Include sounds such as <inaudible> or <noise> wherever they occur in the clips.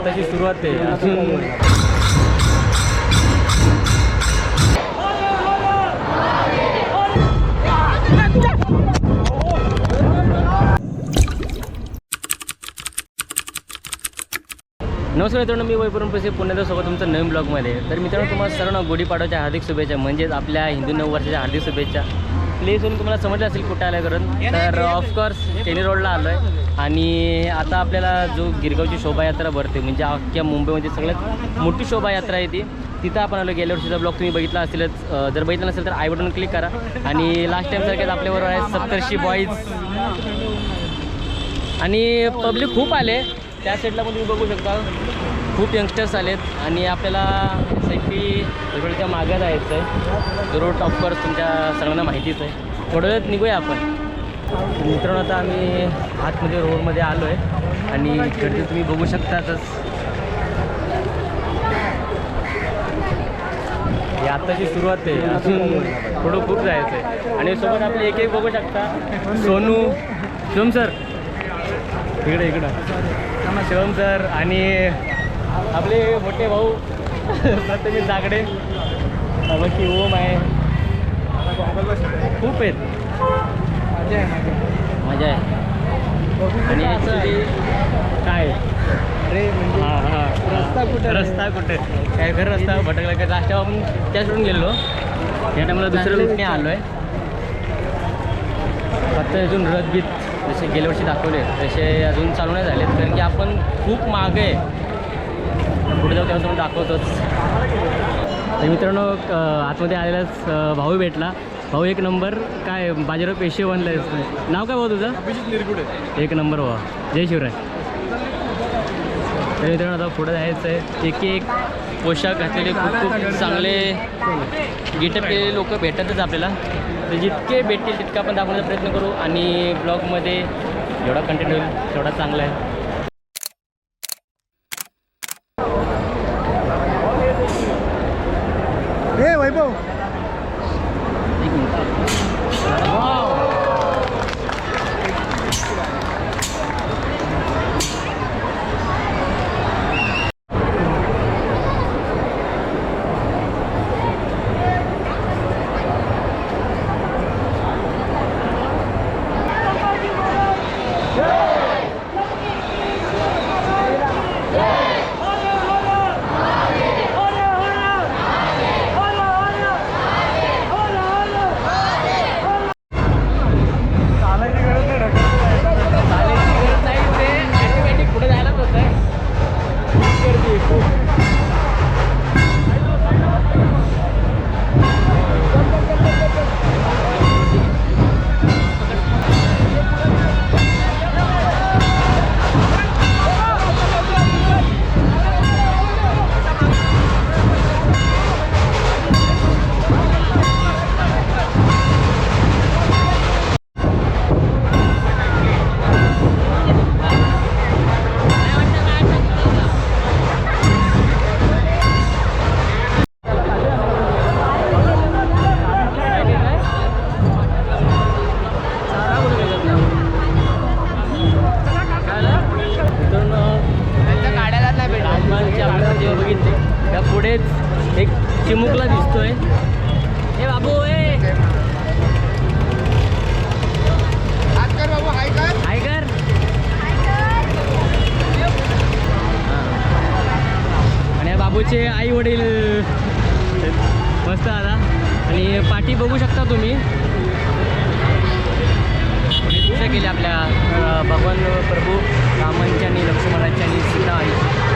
आत्ताची सुरुवात आहे. अजून नमस्कार मित्रांनो मी वैभव पैसे पुण्याच्या सोबत तुमचं नवीन ब्लॉगमध्ये. तर मित्रांनो तुम्हाला सर्वांना गुढीपाडव्याच्या हार्दिक शुभेच्छा म्हणजेच आपल्या हिंदू नऊ वर्षाच्या हार्दिक शुभेच्छा. प्लेसवरून तुम्हाला समजलं असेल कुठे आलं करून तर ऑफकोर्स टेनी रोडला आलो आहे आणि आता आपल्याला जो गिरगावची शोभायात्रा भरते म्हणजे अख्ख्या मुंबईमध्ये सगळ्यात मोठी शोभायात्रा आहे ती तिथं आपण आलो गेल्या वर्षीचा ब्लॉग तुम्ही बघितला असेलच. जर बघितलं नसेल तर आय बटन क्लिक करा. आणि लास्ट टाईम आपल्याबरोबर आहे सत्तरशी बॉईज आणि पब्लिक खूप आले. त्या साईडला पण तुम्ही बघू शकता. खूप यंगस्टर्स आलेत. आणि आपल्याला सेफ्टी रोडच्या मागे जायचं आहे रोड ऑफकोर्स तुमच्या सर्वांना माहितीच आहे. थोड्या वेळात निघूया आपण. मित्रांनो आता आम्ही आतमध्ये रोडमध्ये आलो आहे आणि इकडे तुम्ही बघू शकतातच. ही आत्ताची सुरुवात आहे. अजून थोडं खूप जायचं आहे. आणि सोबत आपले एक एक बघू शकता. सोनू शिवम सर. इकडे इकडं. शिवम सर आणि आपले मोठे भाऊ. प्रथमेश जागडे. बाकी ओम आहे. खूप आहेत. मजा आहे. आणि ॲक्च्युली काय? अरे म्हणजे हां हां. रस्ता कुठे रस्ता कुठे? काय खरं रस्ता? भटकला काय लास्ट आपण त्याच रोडून गेलो या टायमाला दुसऱ्या रूटने आलो आहे आता अजून रथबीत जसे गेल्या वर्षी दाखवले तसे अजून चालू नाही झालेत. कारण की आपण खूप मागे आहे. पुढे जाऊ तेव्हा तुम्ही दाखवतोच. तर मित्रांनो आतमध्ये आलेलाच भाऊ भेटला. भाऊ एक नंबर काय बाजीराव पेशे बनलाय नाव काय भाऊ तुझं? अभिजित निरगुडे. एक नंबर व्हा जय शिवराय. तर मित्रांनो आता पुढे जायचं आहे एक एक पोशाख घातलेले खूप खूप चांगले गेटअप केलेले लोक भेटतच आपल्याला. तर जितके भेटतील तितका आपण दाखवण्याचा प्रयत्न करू आणि ब्लॉगमध्ये जेवढा कंटेंट होईल तेवढा चांगला आहे. हे वैभव. त्या एक चिमुकला दिसतोय. हे बाबू ए. हाय कर आणि या बाबूचे आई वडील. मस्त आता. आणि पाठी बघू शकता तुम्ही. पूजा केली आपल्या भगवान प्रभू रामांच्या आणि लक्ष्मणाच्या आणि सीता आई.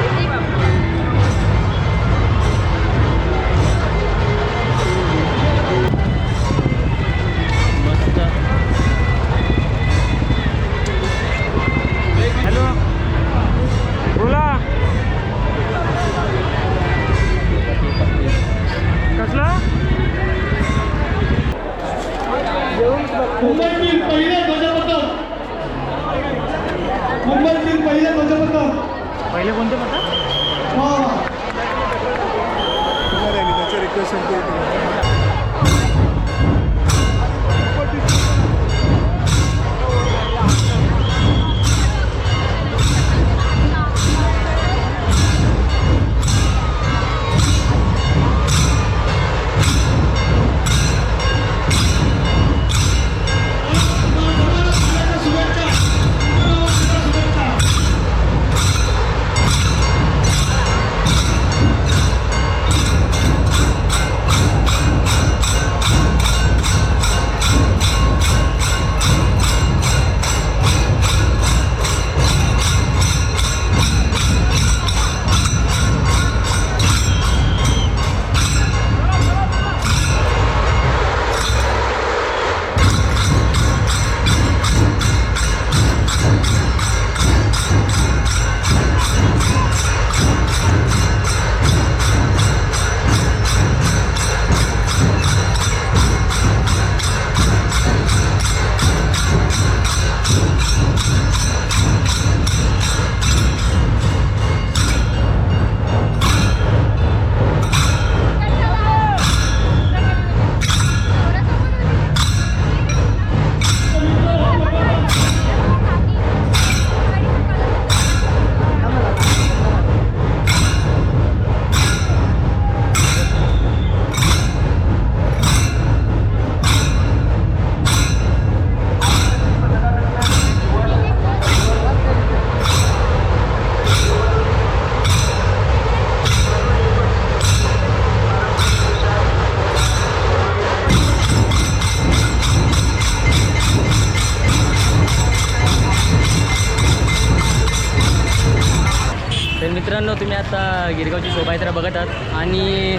मित्रांनो तुम्ही आता गिरगावची शोभायात्रा बघत आहात आणि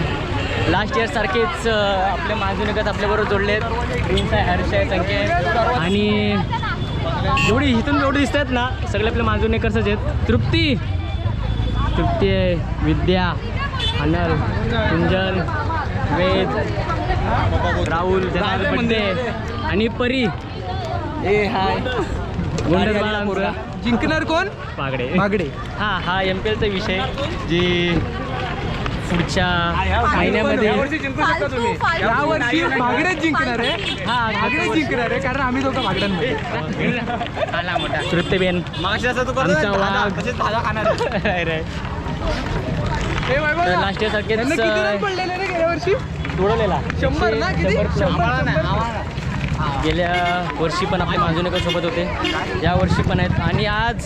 लास्ट इयर सारखेच अं, आपले माजुनेकच आपल्याबरोबर जोडले आहेत. प्रिन्स आहे हर्ष आहे संख्या आहे. आणि एवढी इथून एवढी दिसत आहेत ना सगळे आपले माजुनेकरच आहेत. तृप्ती! तृप्ती आहे विद्या अनल कुंजन वेद राहुल आहे आणि परी. ए हाय. जिंकणार कोण? पागडे. मागडे हा हा एम पी एलचा विषय. जी पुढच्या महिन्यामध्ये जिंकू शकता तुम्ही. या वर्षी भागडेच जिंकणार आहे. हा भागडेच जिंकणार आहे कारण आम्ही दोघं तृप्तीबेन. लास्ट इयर <laughs> रे. गेल्या वर्षी? शंभर ना किती? शंभर शंभर. गेल्या वर्षी पण आपले मांजुनेकर सोबत होते. या वर्षी पण आहेत. आणि आज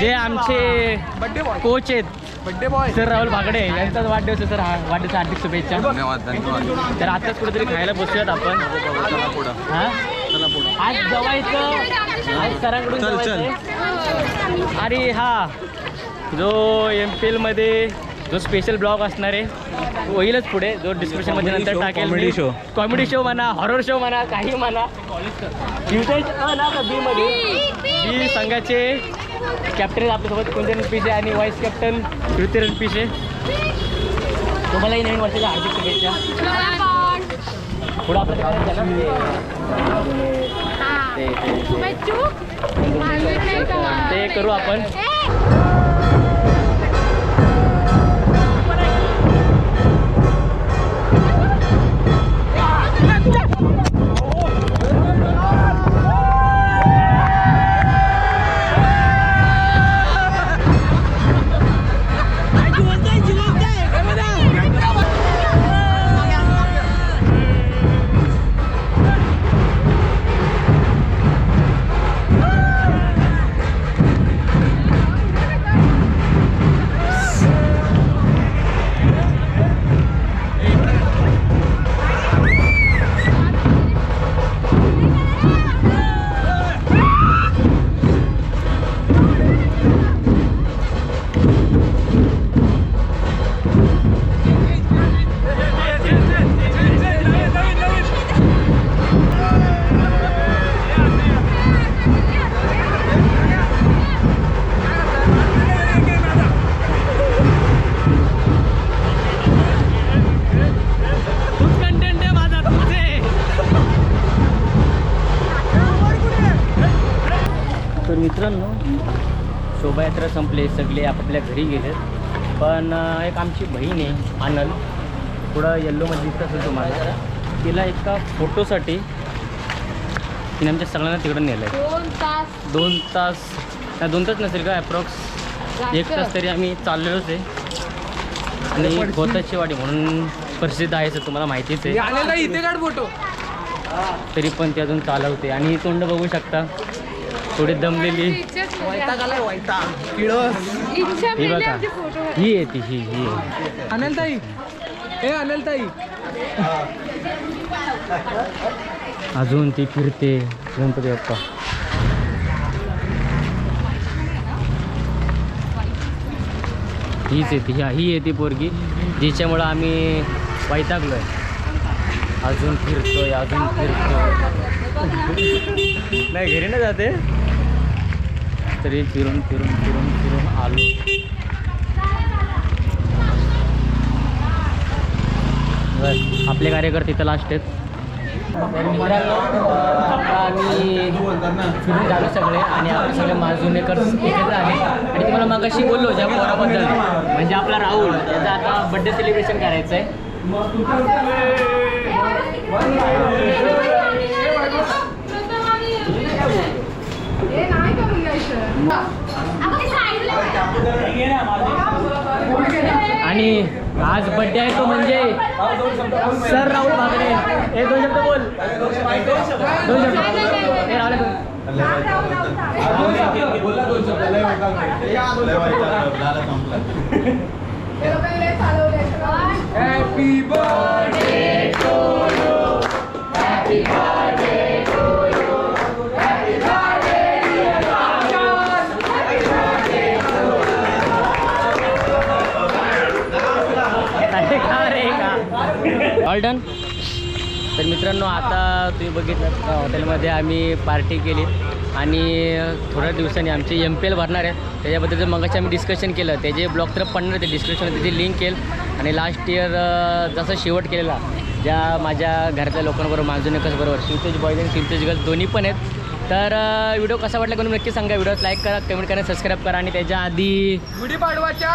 जे आमचे कोच आहेत birthday boy sir Rahul Bhagde यांचाच वाढदिवस आहे सर. हा वाढदिवस हार्दिक शुभेच्छा. तर आताच कुठेतरी खायला बसूयात आपण. हा? आज जवायचं आज सरांकडून. आणि हा जो एम पी एलमध्ये जो स्पेशल ब्लॉग असणार आहे होईलच पुढे. जो डिस्क्रिप्शनमध्ये नंतर टाकेल कॉमेडी शो कॉमेडी शो म्हणा हॉरर शो म्हणा काही म्हणा. युटेज ना बी मध्ये? बी संघाचे कॅप्टन आपल्यासोबत कुंजन पिशे आणि व्हाईस कॅप्टन पृथ्वीराज पिशे तुम्हालाही नवीन वर्षाच्या हार्दिक शुभेच्छा. पुढं आपलं काय करायचं ना ते- ते- ते- ते करू आपण. मित्रांनो शोभायात्रा संपले सगळे आपापल्या घरी गेलेत. पण एक आमची बहीण आहे आनल थोडं येल्लोमध्ये दिसत असेल तुम्हाला. तिला एका फोटोसाठी तिने आमच्या सगळ्यांना तिकडं नेलं आहे दोन तास. दोन तास नाही दोन तास नसेल का ॲप्रॉक्स एक तास तरी आम्ही चाललेलोच आहे. आणि गोताची वाडी म्हणून प्रसिद्ध आहे सर तुम्हाला माहितीच आहे. आलेला इथे काढ फोटो. तरी पण ती अजून चालवते. आणि तोंड बघू शकता. थोडी दमलेली. ही बघा. ही आहे ती ही ही आहे. अनलताई ए अनलताई अजून ती फिरते गणपती बाप्पा. हीच येते ह्या ही येते पोरगी जिच्यामुळं आम्ही वैतागलोय. अजून फिरतोय अजून फिरतोय. नाही घरी नाही जाते? तरी फिरून फिरून फिरून फिरून आलो. बस आपले कार्यकर्ते तर लास्ट आहेत. आता आम्ही फिरून झालो सगळे आणि आपले सगळे माजुनेकर एकत्र आले आणि तुम्हाला मगाशी बोललो ज्या पोराबद्दल म्हणजे आपला राहुल त्याचा आता बड्डे सेलिब्रेशन करायचं आहे हे नाही करून द्यायचं आणि आज बड्डे आहे तो म्हणजे सर राहुल भागडे हे दोन शब्द बोल. दोन शब्द. हे राहुल दोन. हॅपी बर्थडे मित्रांनो आता तुम्ही बघितलं त्या हॉटेलमध्ये आम्ही पार्टी केली आणि थोड्या दिवसांनी आमचे एम पी एल भरणार आहे त्याच्याबद्दल मगाशी आम्ही डिस्कशन केलं त्याचे ब्लॉग तर पडणार ते डिस्क्रिप्शन त्याची लिंक केल आणि लास्ट इयर जसं शेवट केलेला ज्या माझ्या घरातल्या लोकांबरोबर माझून एकच बरोबर शिवतेज बॉईज आणि शिवतेज गर्ल्स दोन्ही पण आहेत. तर व्हिडिओ कसा वाटला करून नक्की सांगा. व्हिडिओ लाईक करा कमेंट करा सबस्क्राईब करा आणि त्याच्या आधी गुढीपाडवाच्या